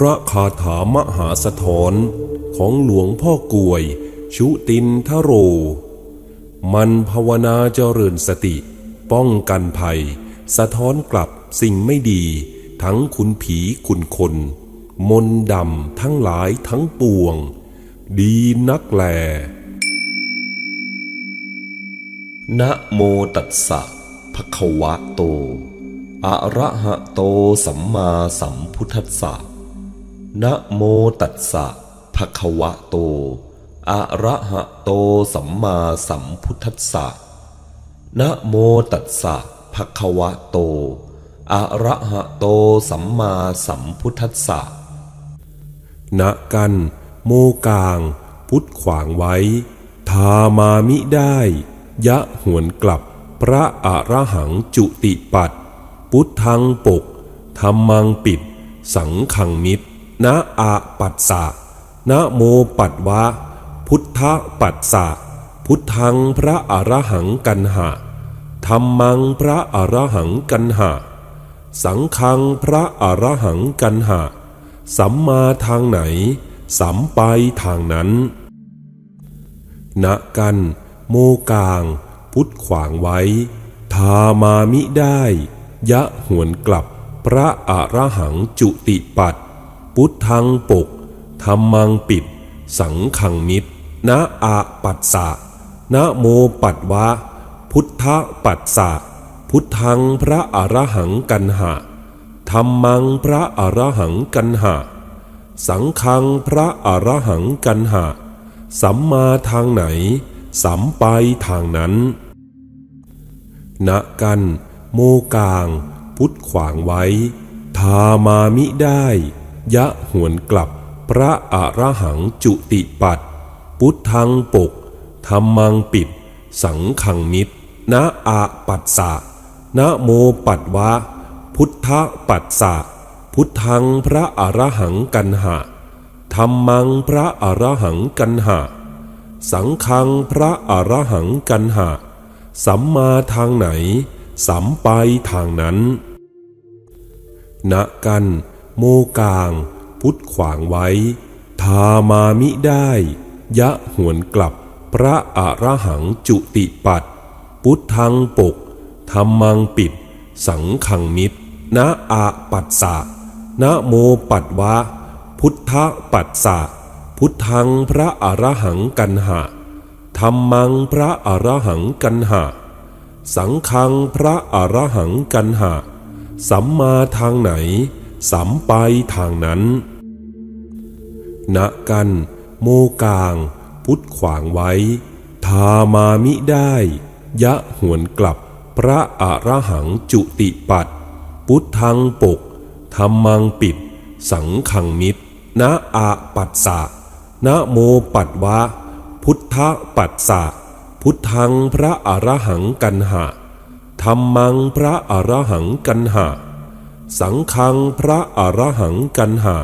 พระคาถามหาสะท้อนของหลวงพ่อกวย ชุตินทโร มันภาวนาเจริญสติ ป้องกันภัย สะท้อนกลับสิ่งไม่ดี ทั้งคุณผีคุณคน มนดำทั้งหลายทั้งปวง ดีนักแลนะโมตัสสะภะคะวะโต อะระหะโตสัมมาสัมพุทธัสสะ นะโมตัสสะภะคะวะโต อะระหะโตสัมมาสัมพุทธัสสะนะโมตัสสะภะคะวะโต อะระหะโตสัมมาสัมพุทธัสสะณกัน โมกลาง พุทธขวางไว้ ทามามิได้ ยะหวนกลับ พระอระหังจุติปัตพุทธังปกธรรมังปิด สังขังมิตร นะอาปัสสะนะโมปัดวะ พุทธปัสสะพุทธังพระอระหังกันหะธรรมังพระอระหังกันหะสังฆังพระอระหังกันหะสัมมาทางไหน สัมไปทางนั้นณกัน โมกลาง พุทธขวางไว้ ทามามิได้ ยะหวนกลับพระอระหังจุติปัต พุทธังปกธรรมังปิด สังขังมิตรนะอาปัสสะนะโมปัดวะ พุทธปัสสะพุทธังพระอระหังกันหะธรรมังพระอระหังกันหะสังฆังพระอระหังกันหะสัมมาทางไหน สัมไปทางนั้น ณกัน โมกลาง พุทธขวางไว้ ทามามิได้ ยะหวนกลับ พระอระหังจุติปัตพุทธังปกธรรมังปิด สังขังมิตรนะอาปัสสะนะโมปัดวะ พุทธปัสสะพุทธังพระอระหังกันหะธรรมังพระอระหังกันหะ สังฆังพระอระหังกันหะ สัมมาทางไหน สัมไปทางนั้น ณกัน โมกาง พุทธขวางไว้ ทามามิได้ ยะหวนกลับ พระอระหังจุติปัตพุทธังปกธรรมังปิด สังขังมิตรนะอาปัสสะนะโมปัดวะ พุทธปัสสะพุทธังพระอระหังกันหะธรรมังพระอระหังกันหะ สังฆังพระอระหังกันหะ สัมมาทางไหน สัมไปทางนั้น ณกันโมกลาง พุทธขวางไว้ ทามามิได้ ยะหวนกลับ พระอระหังจุติปัตพุทธังปกธรรมังปิด สังขังมิตรนะอาปัสสะนะโมปัดวะ พุทธปัสสะพุทธังพระอระหังกันหะธรรมังพระอระหังกันหะ สังฆังพระอระหังกันหะ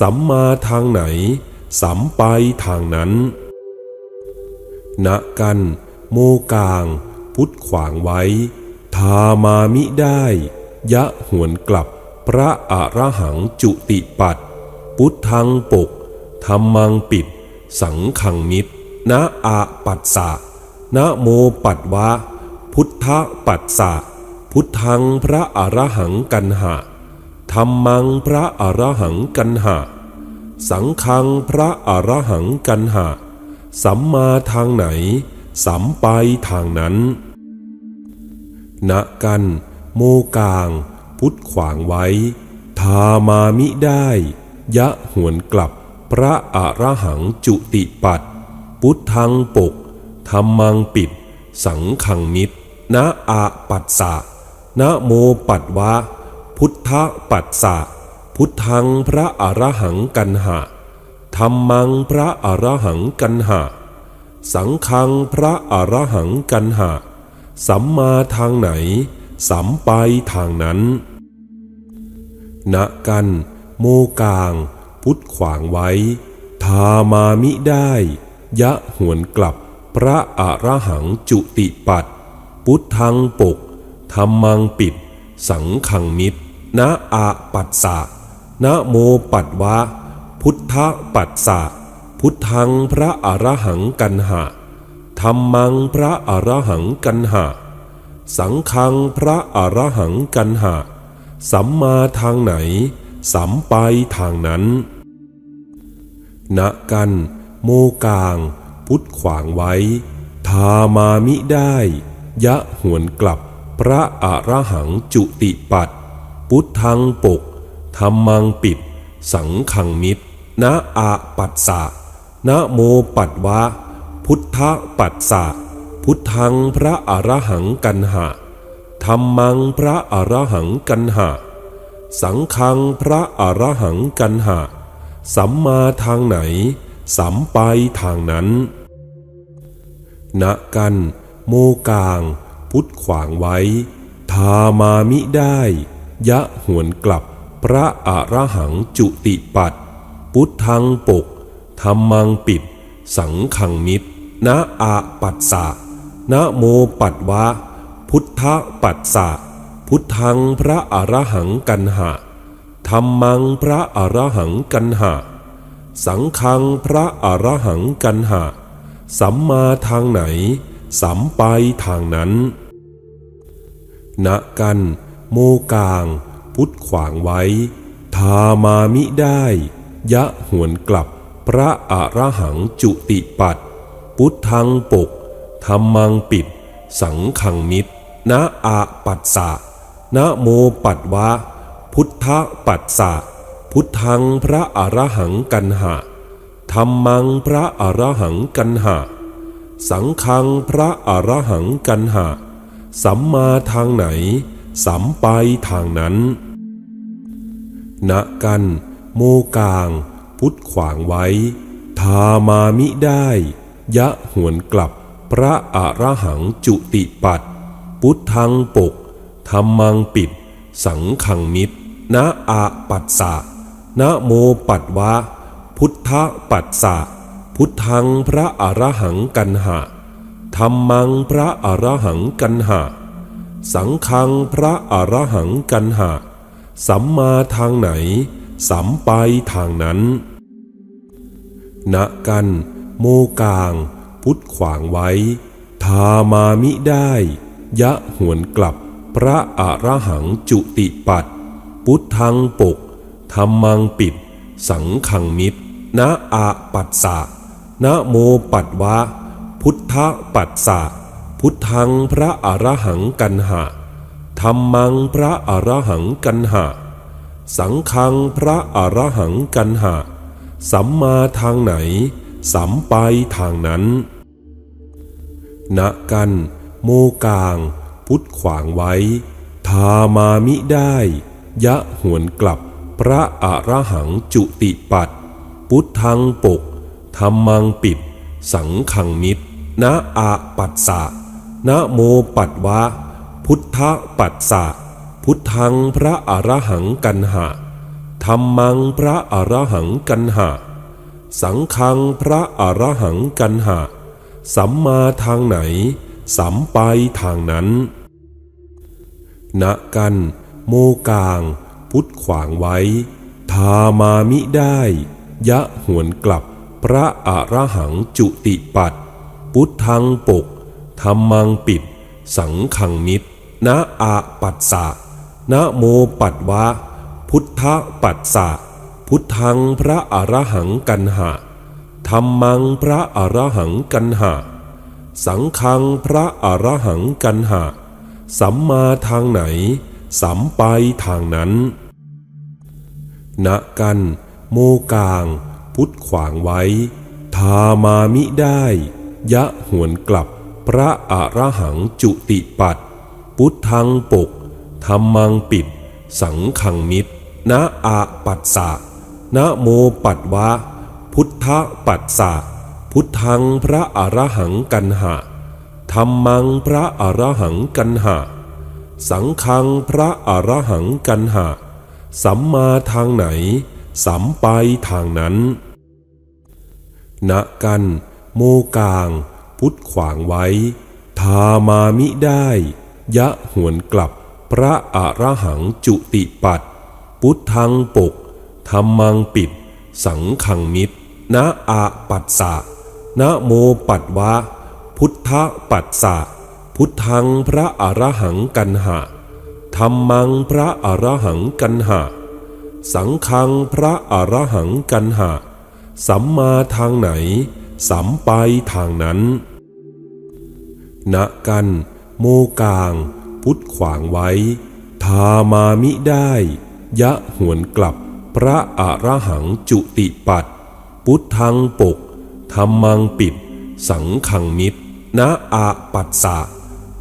สัมมาทางไหน สัมไปทางนั้น ณกัน โมกลาง พุทธขวางไว้ ทามามิได้ ยะหวนกลับ พระอระหังจุติปัตพุทธังปกธรรมังปิด สังขังมิตรนะอาปัสสะนะโมปัดวะ พุทธปัสสะ พุทธังพระอระหังกันหะธรรมังพระอระหังกันหะ สังฆังพระอระหังกันหะ สัมมาทางไหน สัมไปทางนั้น ณกัน โมกลาง พุทธขวางไว้ ทามามิได้ ยะหวนกลับพระอระหังจุติปัตพุทธังปกธรรมังปิด สังขังมิตรนะอาปัสสะ นะโมปัดวะ พุทธปัสสะ พุทธังพระอระหังกันหะธรรมังพระอระหังกันหะ สังฆังพระอระหังกันหะ สัมมาทางไหน สัมไปทางนั้น ณกัน โมกลาง พุทธขวางไว้ ทามามิได้ ยะหวนกลับ พระอระหังจุติปัตพุทธังปก ธรรมังปิด สังขังมิตรนะอาปัสสะนะโมปัดวะ พุทธปัสสะพุทธังพระอรหังกันหะธรรมังพระอรหังกันหะ สังฆังพระอรหังกันหะ สัมมาทางไหน สัมไปทางนั้นณกัน โมกลาง พุทธขวางไว้ ทามามิได้ ยะหวนกลับ ระอรหังจุติปัตพุทธังปกธรรมังปิด สังขังมิตรนะอาปัสสะนะโมปัดวะ พุทธปัสสะพุทธังพระอรหังกันหะธรรมังพระอรหังกันหะ สังฆังพระอรหังกันหะ สัมมาทางไหน สัมไปทางนั้น ณกัน โมกลาง พุทธขวางไว้ ทามามิได้ ยะหวนกลับ พระอรหังจุติปัตพุทธังปกธรรมังปิด สังขังมิตรนะอาปัสสะนะโมปัดวะ พุทธปัสสะพุทธังพระอรหังกันหะธรรมังพระอรหังกันหะ สังฆังพระอรหังกันหะ สัมมาทางไหน สัมไปทางนั้น ณกันโมกลาง พุทธขวางไว้ ทามามิได้ ยะหวนกลับ พระอรหังจุติปัตพุทธังปกธรรมังปิด สังขังมิตรนะอาปัสสะนะโมปัดวะ พุทธปัสสะพุทธังพระอรหังกันหะธรรมังพระอรหังกันหะ สังฆังพระอรหังกันหะ สัมมาทางไหน สัมไปทางนั้น ณกัน โมกลาง พุทธขวางไว้ ทามามิได้ ยะหวนกลับ พระอรหังจุติปัตพุทธังปกธรรมังปิด สังขังมิตรนะอาปัสสะนะโมปัดวะ พุทธปัสสะพุทธังพระอรหังกันหะ ธรรมังพระอรหังกันหะสังฆังพระอรหังกันหะสัมมาทางไหน สัมไปทางนั้น ณกัน โมกลาง พุทธขวางไว้ ทามามิได้ ยะหวนกลับ พระอรหังจุติปัตพุทธังปกธรรมังปิด สังขังมิตรนะอาปัสสะนะโมปัดวะ พุทธปัสสะพุทธังพระอรหังกันหะธรรมังพระอรหังกันหะ สังฆังพระอรหังกันหะ สัมมาทางไหน สัมไปทางนั้นณกัน โมกลาง พุทธขวางไว้ ทามามิได้ ยะหวนกลับ พระอรหังจุติปัตพุทธังปกธรรมังปิด สังขังมิตร นะอาปัสสะนะโมปัดวะ พุทธปัสสะพุทธังพระอรหังกันหะธรรมังพระอรหังกันหะ สังฆังพระอรหังกันหะ สัมมาทางไหน สัมไปทางนั้น ณกัน โมกลาง พุทธขวางไว้ ทามามิได้ ยะหวนกลับพระอรหังจุติปัต พุทธังปกธรรมังปิด สังขังมิตรนะอาปัสสะนะโมปัดวะ พุทธปัสสะพุทธังพระอรหังกันหะธรรมังพระอรหังกันหะสังฆังพระอรหังกันหะสัมมาทางไหน สัมไปทางนั้นณกัน โมกลาง พุทธขวางไว้ ทามามิได้ ยะหวนกลับ พระอรหังจุติปัตพุทธังปกธรรมังปิด สังขังมิตรนะอาปัสสะนะโมปัดวะ พุทธปัสสะพุทธังพระอรหังกันหะธรรมังพระอรหังกันหะ สังฆังพระอรหังกันหะ สัมมาทางไหน สัมไปทางนั้นณกัน โมกลาง พุทธขวางไว้ ทามามิได้ ยะหวนกลับ พระอรหังจุติปัตพุทธังปกธรรมังปิด สังขังมิตรนะอาปัสสะนะโมปัดวะ พุทธปัสสะพุทธังพระอรหังกันหะธรรมังพระอรหังกันหะ สังฆังพระอรหังกันหะ สัมมาทางไหน สัมไปทางนั้น ณกันโมกลาง พุทธขวางไว้ ทามามิได้ ยะหวนกลับ พระอรหังจุติปัตพุทธังปกธรรมังปิด สังขังมิตรนะอาปัสสะ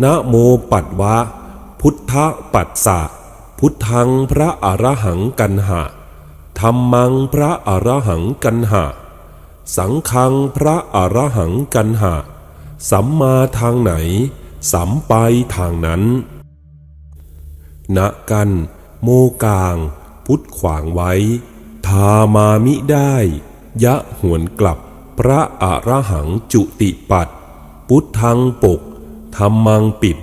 นะโมปัดวะ พุทธปัสสะพุทธังพระอรหังกันหะธรรมังพระอรหังกันหะ สังฆังพระอรหังกันหะ สัมมาทางไหน สัมไปทางนั้นณกัน โมกลาง พุทธขวางไว้ ทามามิได้ ยะหวนกลับ พระอรหังจุติปัตพุทธังปกธรรมังปิด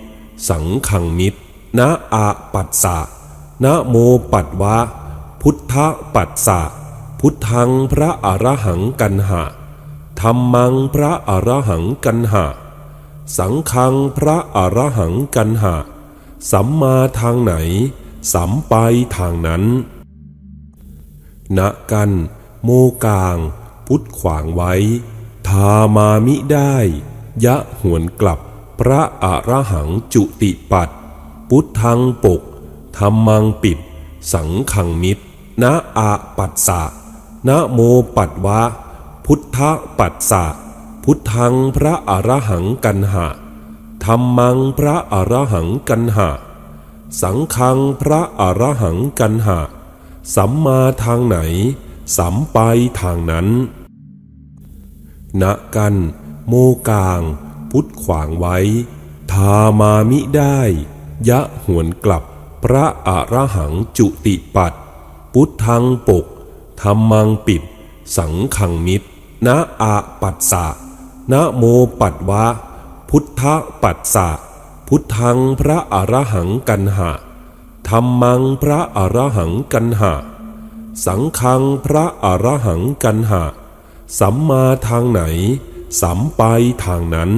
สังขังมิตรนะอาปัสสะนะโมปัดวะ พุทธปัสสะ พุทธังพระอรหังกันหะธรรมังพระอรหังกันหะ สังฆังพระอรหังกันหะ สัมมาทางไหน สัมไปทางนั้น ณกัน โมกลาง พุทธขวางไว้ ทามามิได้ ยะหวนกลับ พระอรหังจุติปัตพุทธังปกธรรมังปิด สังขังมิตรนะอาปัสสะ นะโมปัดวะ พุทธปัสสะพุทธังพระอรหังกันหะธรรมังพระอรหังกันหะ สังฆังพระอรหังกันหะ สัมมาทางไหน สัมไปทางนั้นณกัน โมกลาง พุทธขวางไว้ ทามามิได้ ยะหวนกลับ พระอรหังจุติปัตพุทธังปก ธรรมังปิด สังขังมิตรนะอาปัสสะนะโมปัดวะ พุทธปัสสะพุทธังพระอรหังกันหะธรรมังพระอรหังกันหะ สังฆังพระอรหังกันหะ สัมมาทางไหน สัมไปทางนั้น